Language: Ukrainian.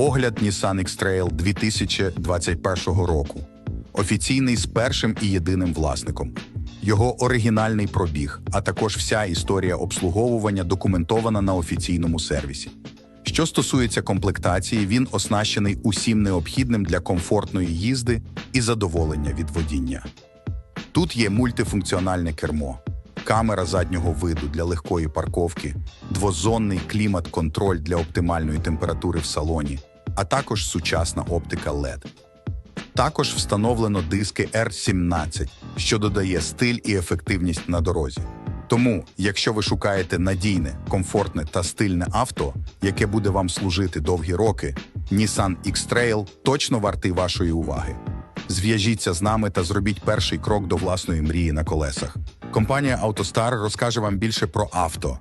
огляд Nissan X-Trail 2021 року. Офіційний з першим і єдиним власником. Його оригінальний пробіг, а також вся історія обслуговування документована на офіційному сервісі. Що стосується комплектації, він оснащений усім необхідним для комфортної їзди і задоволення від водіння. Тут є мультифункціональне кермо, камера заднього виду для легкої парковки, двозонний клімат-контроль для оптимальної температури в салоні, а також сучасна оптика LED. Також встановлено диски R17, що додає стиль і ефективність на дорозі. Тому, якщо ви шукаєте надійне, комфортне та стильне авто, яке буде вам служити довгі роки, Nissan X-Trail точно вартий вашої уваги. Зв'яжіться з нами та зробіть перший крок до власної мрії на колесах. Компанія AutoStar розкаже вам більше про авто,